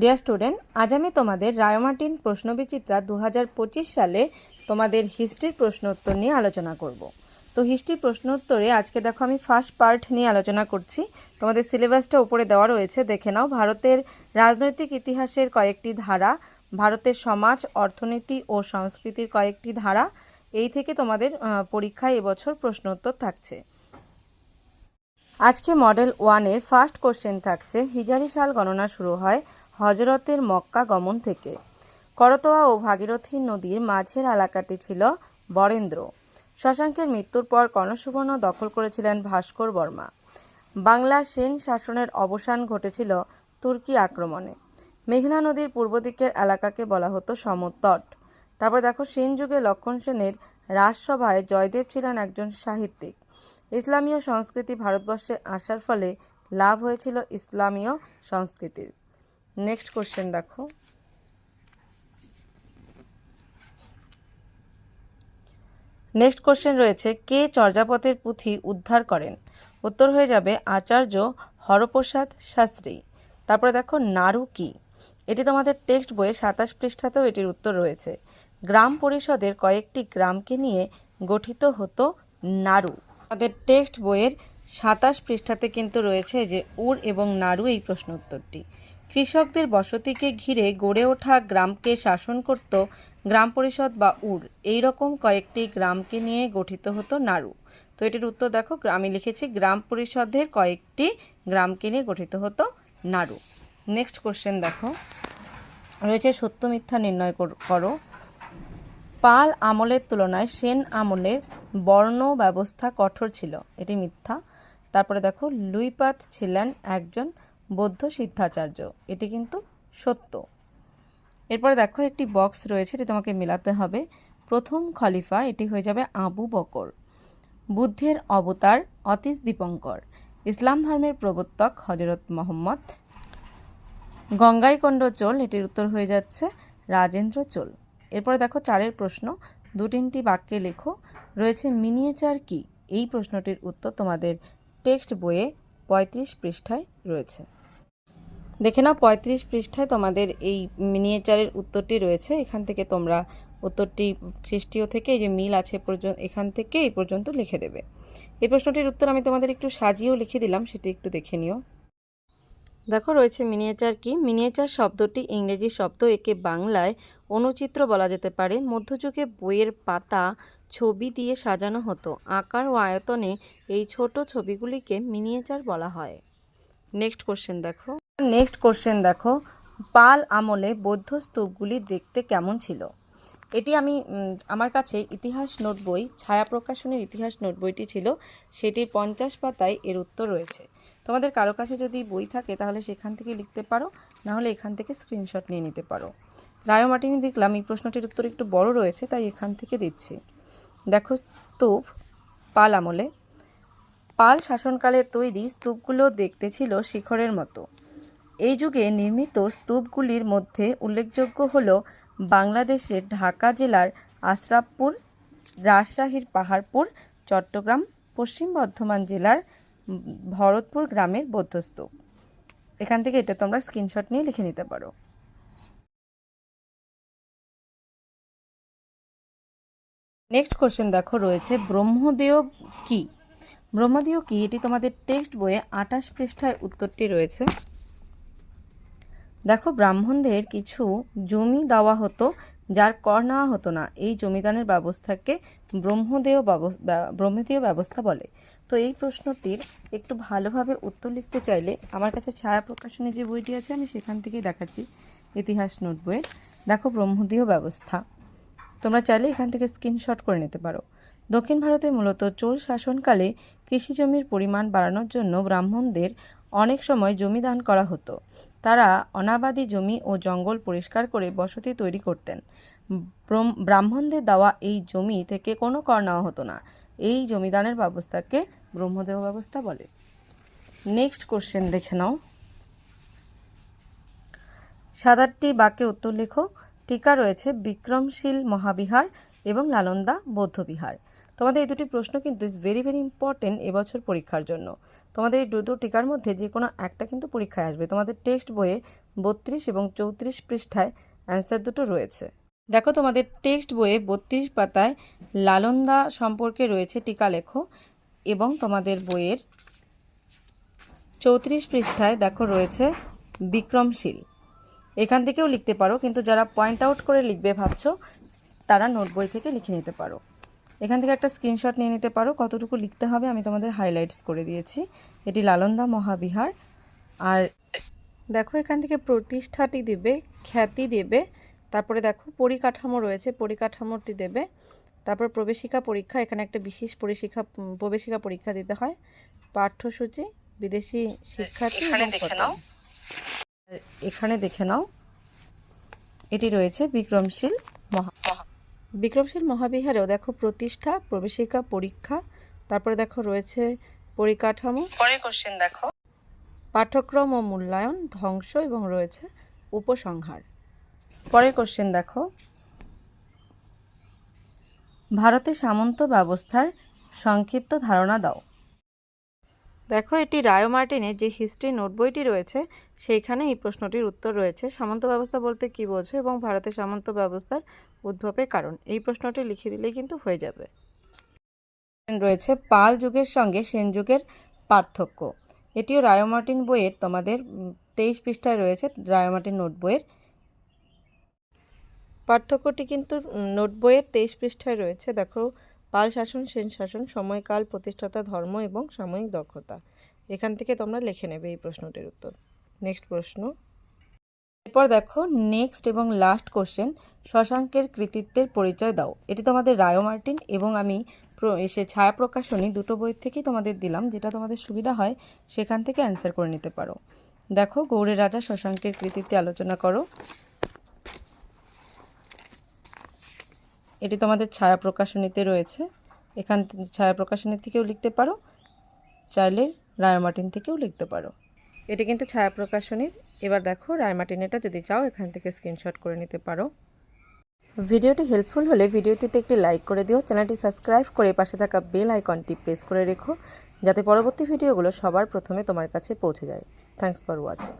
Dear student আজ আমি তোমাদের রায়োমার্টিন প্রশ্নবিচিত্রা দু হাজার পঁচিশ সালে তোমাদের হিস্ট্রির প্রশ্ন উত্তর নিয়ে আলোচনা করব। তো হিস্ট্রি প্রশ্ন উত্তরে আজকে দেখো আমি ফার্স্ট পার্ট নিয়ে আলোচনা করছি। তোমাদের সিলেবাসটা উপরে দেওয়া রয়েছে, দেখে নাও। ভারতের রাজনৈতিক ইতিহাসের কয়েকটি ধারা, ভারতের সমাজ, অর্থনীতি ও সংস্কৃতির কয়েকটি ধারা, এই থেকে তোমাদের পরীক্ষায় এবছর প্রশ্ন উত্তর থাকছে। আজকে মডেল ওয়ানের ফার্স্ট কোশ্চেন থাকছে। হিজারি সাল গণনা শুরু হয় হজরতের মক্কা গমন থেকে। করতোয়া ও ভাগীরথী নদীর মাঝের এলাকাটি ছিল বরেন্দ্র। শশাঙ্কের মৃত্যুর পর কর্ণসুবর্ণ দখল করেছিলেন ভাস্কর বর্মা। বাংলা সেন শাসনের অবসান ঘটেছিল তুর্কি আক্রমণে। মেঘনা নদীর পূর্ব দিকের এলাকাকে বলা হতো সমতট। তারপর দেখো, সেন যুগে লক্ষণ সেনের রাজসভায় জয়দেব ছিলেন একজন সাহিত্যিক। ইসলামীয় সংস্কৃতি ভারতবর্ষে আসার ফলে লাভ হয়েছিল ইসলামীয় সংস্কৃতির। নেক্সট কোশ্চেন দেখো। নেক্সট কোশ্চেন রয়েছে, কে চর্যাপদের পুঁথি উদ্ধার করেন? উত্তর হয়ে যাবে, আচার্য হরপ্রসাদ শাস্ত্রী। তারপরে দেখো নাড়ু কি? এটি তোমাদের টেক্সট বইয়ে সাতাশ পৃষ্ঠাতেও এটির উত্তর রয়েছে। গ্রাম পরিষদের কয়েকটি গ্রামকে নিয়ে গঠিত হতো নাড়ু আমাদের টেক্সট বইয়ের সাতাশ পৃষ্ঠাতে কিন্তু রয়েছে যে, উর এবং নাড়ু এই প্রশ্ন উত্তরটি কৃষকদের বসতিকে ঘিরে গড়ে ওঠা গ্রামকে শাসন করত গ্রাম পরিষদ বা উর এই রকম কয়েকটি গ্রামকে নিয়ে গঠিত হতো নাড়ু তো এটির উত্তর দেখো আমি লিখেছি গ্রাম পরিষদের কয়েকটি গ্রামকে নিয়ে গঠিত হতো নাড়ু নেক্সট কোশ্চেন দেখো। রয়েছে সত্য মিথ্যা নির্ণয় করো। পাল আমলের তুলনায় সেন আমলে বর্ণ ব্যবস্থা কঠোর ছিল। এটি মিথ্যা। তারপরে দেখো, লুইপাত ছিলেন একজন বৌদ্ধ সিদ্ধাচার্য। এটি কিন্তু সত্য। এরপরে দেখো, একটি বক্স রয়েছে, এটি তোমাকে মেলাতে হবে। প্রথম খলিফা, এটি হয়ে যাবে আবু বকর। বুদ্ধের অবতার অতীশ দীপঙ্কর। ইসলাম ধর্মের প্রবর্তক হজরত মোহাম্মদ। গঙ্গাইকণ্ড চোল, এটির উত্তর হয়ে যাচ্ছে রাজেন্দ্র চোল। এরপরে দেখো, চারের প্রশ্ন। দু তিনটি বাক্যে লেখো, রয়েছে মিনিয়েচার কি? এই প্রশ্নটির উত্তর তোমাদের টেক্সট বইয়ে পঁয়ত্রিশ পৃষ্ঠায় রয়েছে। দেখে নাও, পঁয়ত্রিশ পৃষ্ঠায় তোমাদের এই মিনিয়েচারের উত্তরটি রয়েছে। এখান থেকে তোমরা উত্তরটি খ্রিস্টীয় থেকে এই যে মিল আছে পর্যন্ত, এখান থেকে এই পর্যন্ত লিখে দেবে। এই প্রশ্নটির উত্তর আমি তোমাদের একটু সাজিয়েও লিখে দিলাম, সেটি একটু দেখে নিও। দেখো, রয়েছে মিনিয়েচার কি? মিনিয়েচার শব্দটি ইংরেজি শব্দ, একে বাংলায় অনুচিত্র বলা যেতে পারে। মধ্যযুগে বইয়ের পাতা ছবি দিয়ে সাজানো হতো। আকার ও আয়তনে এই ছোট ছবিগুলিকে মিনিয়েচার বলা হয়। নেক্সট কোশ্চেন দেখো। নেক্সট কোশ্চেন দেখো, পাল আমলে বৌদ্ধ স্তূপগুলি দেখতে কেমন ছিল? এটি আমি আমার কাছে ইতিহাস নোট বই, ছায়া প্রকাশনের ইতিহাস নোট বইটি ছিল, সেটির পঞ্চাশ পাতায় এর উত্তর রয়েছে। তোমাদের কারও কাছে যদি বই থাকে, তাহলে সেখান থেকে লিখতে পারো না হলে এখান থেকে স্ক্রিনশট নিয়ে নিতে পারো। রায় মার্টিনি দেখলাম, এই প্রশ্নটির উত্তর একটু বড় রয়েছে, তাই এখান থেকে দিচ্ছি। দেখো, স্তূপ, পাল আমলে। পাল শাসনকালে তৈরি স্তূপগুলো দেখতে ছিল শিখরের মতো। এই যুগে নির্মিত স্তূপগুলির মধ্যে উল্লেখযোগ্য হল বাংলাদেশের ঢাকা জেলার আশরাফপুর, রাজশাহীর পাহাড়পুর, চট্টগ্রাম, পশ্চিম বর্ধমান জেলার ভরতপুর গ্রামের বৌদ্ধস্তূপ। এখান থেকে এটা তোমরা স্ক্রিনশট নিয়ে লিখে নিতে পারো। নেক্সট কোশ্চেন দেখো রয়েছে, ব্রহ্মদেয় কি? ব্রহ্মদেয় কি? এটি তোমাদের টেক্সট বইয়ে আঠাশ পৃষ্ঠায় উত্তরটি রয়েছে। দেখো, ব্রাহ্মণদের কিছু জমি দেওয়া হতো, যার কর নেওয়া হতো না। এই জমিদানের ব্যবস্থাকে ব্রহ্মদেয় ব্রহ্মদেয় ব্যবস্থা বলে। তো এই প্রশ্নটির একটু ভালোভাবে উত্তর লিখতে চাইলে আমার কাছে ছায়া প্রকাশনের যে বইটি আছে, আমি সেখান থেকেই দেখাচ্ছি ইতিহাস নোট বইয়ের দেখো, ব্রহ্মদেয় ব্যবস্থা। তোমরা চাইলে এখান থেকে স্ক্রিনশট করে নিতে পারো। দক্ষিণ ভারতে মূলত চোল শাসনকালে কৃষি জমির পরিমাণ বাড়ানোর জন্য ব্রাহ্মণদের অনেক সময় জমি দান করা হতো। তারা অনাবাদী জমি ও জঙ্গল পরিষ্কার করে বসতি তৈরি করতেন। ব্রাহ্মণদের দেওয়া এই জমি থেকে কোনো কর নেওয়া হতো না। এই জমিদানের ব্যবস্থাকে ব্রহ্মদেহ ব্যবস্থা বলে। নেক্সট কোশ্চেন দেখে নাও। আটটি বাক্যে উত্তর লেখো। টিকা রয়েছে বিক্রমশীল মহাবিহার এবং নালন্দা বৌদ্ধবিহার। তোমাদের এই দুটি প্রশ্ন কিন্তু ইজ ভেরি ভেরি ইম্পর্টেন্ট এবছর পরীক্ষার জন্য। তোমাদের এই দুটো টিকার মধ্যে যে কোনো একটা কিন্তু পরীক্ষায় আসবে। তোমাদের টেক্সট বইয়ে বত্রিশ এবং চৌত্রিশ পৃষ্ঠায় অ্যান্সার দুটো রয়েছে। দেখো, তোমাদের টেক্সট বইয়ে বত্রিশ পাতায় লালন্দা সম্পর্কে রয়েছে টিকা লেখো এবং তোমাদের বইয়ের চৌত্রিশ পৃষ্ঠায় দেখো রয়েছে বিক্রমশীল। এখান থেকেও লিখতে পারো, কিন্তু যারা পয়েন্ট আউট করে লিখবে ভাবছ, তারা নোট বই থেকে লিখে নিতে পারো। এখান থেকে একটা স্ক্রিনশট নিয়ে নিতে পারো কতটুকু লিখতে হবে আমি তোমাদের হাইলাইটস করে দিয়েছি। এটি লালন্দা মহাবিহার। আর দেখো এখান থেকে প্রতিষ্ঠাটি দেবে খ্যাতি দেবে তারপরে দেখো পরিকাঠামো রয়েছে পরিকাঠামোটি দেবে তারপর প্রবেশিকা পরীক্ষা এখানে একটা বিশেষ পরিশিক্ষা প্রবেশিকা পরীক্ষা দিতে হয় পাঠ্যসূচি বিদেশি শিক্ষার্থী এখানে দেখে নাও। আর এখানে দেখে নাও এটি রয়েছে বিক্রমশীল মহা বিক্রমশীল মহাবিহারেও দেখো প্রতিষ্ঠা প্রবেশিকা পরীক্ষা তারপরে দেখো রয়েছে পরিকাঠামো। পরে কোশ্চেন দেখো। পাঠ্যক্রম ও মূল্যায়ন ধ্বংস এবং রয়েছে উপসংহার। পরের কোশ্চেন দেখো। ভারতে সামন্ত ব্যবস্থার সংক্ষিপ্ত ধারণা দাও। দেখো, এটি রায় মার্টিনের যে হিস্ট্রি নোট বইটি রয়েছে, সেইখানে এই প্রশ্নটির উত্তর রয়েছে। সামন্ত ব্যবস্থা বলতে কি বোঝো এবং ভারতের সামন্ত ব্যবস্থার উদ্ভবের কারণ? এই প্রশ্নটি লিখে দিলেই কিন্তু হয়ে যাবে। রয়েছে, পাল যুগের সঙ্গে সেন যুগের পার্থক্য। এটিও রায়োমার্টিন বইয়ের, তোমাদের তেইশ পৃষ্ঠায় রয়েছে রায়োমার্টিন নোট বইয়ের। পার্থক্যটি কিন্তু নোট বইয়ের তেইশ পৃষ্ঠায় রয়েছে। দেখো পাল শাসন, সেন শাসন, সময়কাল, প্রতিষ্ঠাতা, ধর্ম এবং সাময়িক দক্ষতা। এখান থেকে তোমরা লিখে নেবে এই প্রশ্নটির উত্তর। নেক্সট প্রশ্ন। এরপর দেখো নেক্সট এবং লাস্ট কোশ্চেন শশাঙ্কের কৃতিত্বের পরিচয় দাও। এটি তোমাদের রায়ো মার্টিন এবং আমি এসে ছায়া প্রকাশনী দুটো বই থেকেই তোমাদের দিলাম, যেটা তোমাদের সুবিধা হয়, সেখান থেকে অ্যান্সার করে নিতে পারো। দেখো, গৌড়ের রাজা শশাঙ্কের কৃতিত্বে আলোচনা করো। এটি তোমাদের ছায়া প্রকাশনীতে রয়েছে। এখান ছায়া প্রকাশনী থেকেও লিখতে পারো, চাইলে রায়মার্টিন থেকেও লিখতে পারো। এটি কিন্তু ছায়া প্রকাশনীর। এবার দেখো রায়মার্টিনেটা যদি চাও, এখান থেকে স্ক্রিনশট করে নিতে পারো। ভিডিওটি হেল্পফুল হলে ভিডিওটিতে একটি লাইক করে দিও, চ্যানেলটি সাবস্ক্রাইব করে পাশে থাকা বেল আইকনটি প্রেস করে রেখো, যাতে পরবর্তী ভিডিওগুলো সবার প্রথমে তোমার কাছে পৌঁছে যায়। Thanks for watching.